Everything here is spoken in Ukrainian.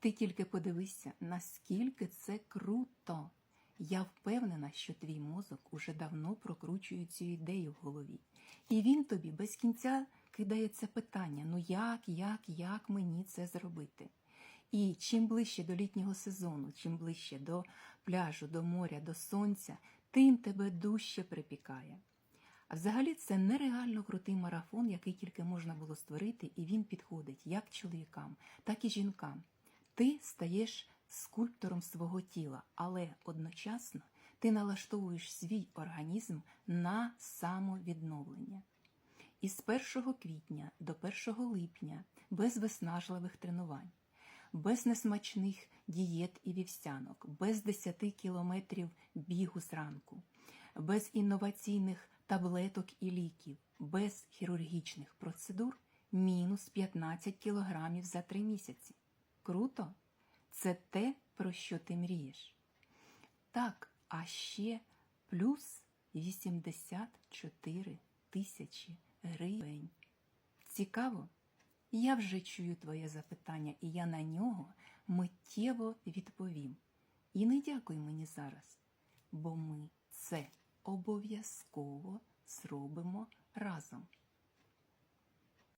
Ти тільки подивися, наскільки це круто. Я впевнена, що твій мозок уже давно прокручує цю ідею в голові. І він тобі без кінця кидає це питання: ну як, як, як мені це зробити? І чим ближче до літнього сезону, чим ближче до пляжу, до моря, до сонця, тим тебе дужче припікає. А взагалі це нереально крутий марафон, який тільки можна було створити, і він підходить як чоловікам, так і жінкам. Ти стаєш скульптором свого тіла, але одночасно ти налаштовуєш свій організм на самовідновлення. Із 1 квітня до 1 липня без виснажливих тренувань, без несмачних дієт і вівсянок, без 10 кілометрів бігу зранку, без інноваційних таблеток і ліків, без хірургічних процедур мінус 15 кілограмів за 3 місяці. Круто? Це те, про що ти мрієш. Так, а ще плюс 84 тисячі гривень. Цікаво? Я вже чую твоє запитання, і я на нього миттєво відповім. І не дякуй мені зараз, бо ми це обов'язково зробимо разом.